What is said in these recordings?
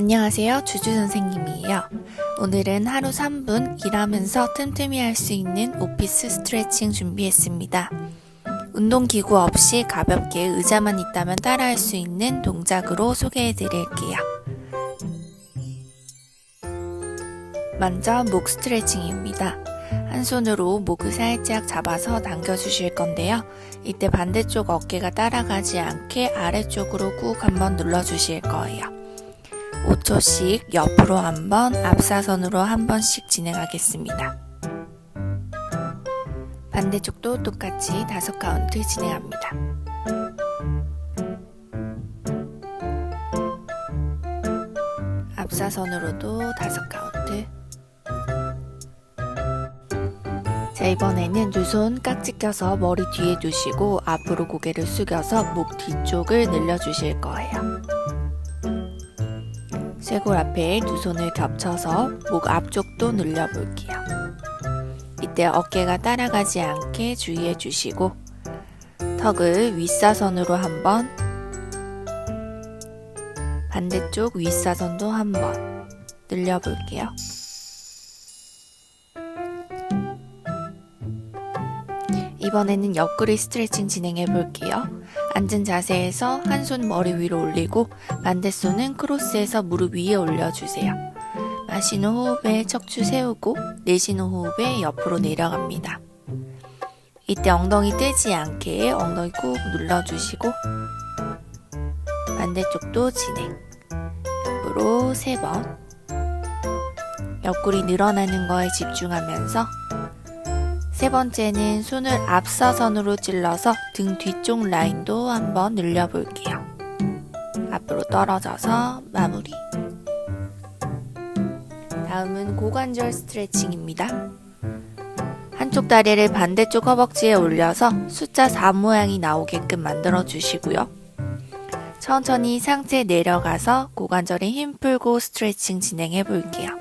안녕하세요. 주주 선생님이에요. 오늘은 하루 3분 일하면서 틈틈이 할 수 있는 오피스 스트레칭 준비했습니다. 운동기구 없이 가볍게 의자만 있다면 따라 할 수 있는 동작으로 소개해 드릴게요. 먼저 목 스트레칭입니다. 한 손으로 목을 살짝 잡아서 당겨 주실 건데요. 이때 반대쪽 어깨가 따라가지 않게 아래쪽으로 꾹 한번 눌러 주실 거예요. 5초씩 옆으로 한 번, 앞사선으로 한 번씩 진행하겠습니다. 반대쪽도 똑같이 다섯 카운트 진행합니다. 앞사선으로도 다섯 카운트. 자, 이번에는 두 손 깍지 껴서 머리 뒤에 두시고 앞으로 고개를 숙여서 목 뒤쪽을 늘려주실 거예요. 쇄골 앞에 두 손을 겹쳐서 목 앞쪽도 늘려볼게요. 이때 어깨가 따라가지 않게 주의해 주시고 턱을 윗사선으로 한번 반대쪽 윗사선도 한번 늘려볼게요. 이번에는 옆구리 스트레칭 진행해 볼게요. 앉은 자세에서 한 손 머리 위로 올리고 반대손은 크로스해서 무릎 위에 올려주세요. 마시는 호흡에 척추 세우고 내쉬는 호흡에 옆으로 내려갑니다. 이때 엉덩이 뜨지 않게 엉덩이 꾹 눌러주시고 반대쪽도 진행. 옆으로 세 번. 옆구리 늘어나는 거에 집중하면서 세 번째는 손을 앞사선으로 찔러서 등 뒤쪽 라인도 한번 늘려볼게요. 앞으로 떨어져서 마무리. 다음은 고관절 스트레칭입니다. 한쪽 다리를 반대쪽 허벅지에 올려서 숫자 4 모양이 나오게끔 만들어 주시고요. 천천히 상체 내려가서 고관절에 힘 풀고 스트레칭 진행해 볼게요.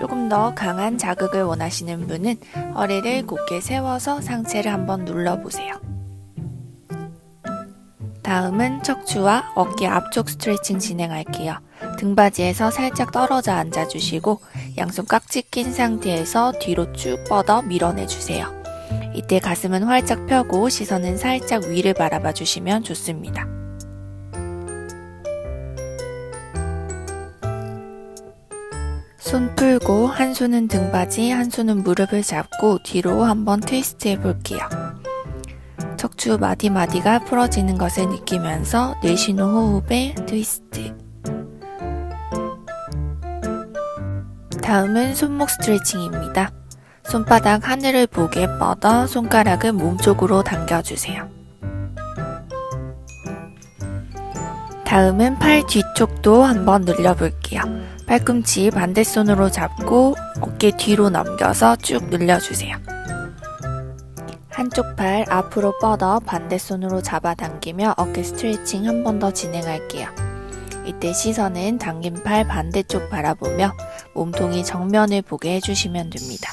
조금 더 강한 자극을 원하시는 분은 허리를 곧게 세워서 상체를 한번 눌러보세요. 다음은 척추와 어깨 앞쪽 스트레칭 진행할게요. 등받이에서 살짝 떨어져 앉아주시고 양손 깍지 낀 상태에서 뒤로 쭉 뻗어 밀어내주세요. 이때 가슴은 활짝 펴고 시선은 살짝 위를 바라봐 주시면 좋습니다. 손 풀고 한 손은 등받이, 한 손은 무릎을 잡고 뒤로 한번 트위스트 해볼게요. 척추 마디마디가 풀어지는 것을 느끼면서 내쉬는 호흡에 트위스트. 다음은 손목 스트레칭입니다. 손바닥 하늘을 보게 뻗어 손가락을 몸쪽으로 당겨주세요. 다음은 팔 뒤쪽도 한번 늘려볼게요. 팔꿈치 반대손으로 잡고 어깨 뒤로 넘겨서 쭉 늘려주세요. 한쪽 팔 앞으로 뻗어 반대손으로 잡아당기며 어깨 스트레칭 한 번 더 진행할게요. 이때 시선은 당긴 팔 반대쪽 바라보며 몸통이 정면을 보게 해주시면 됩니다.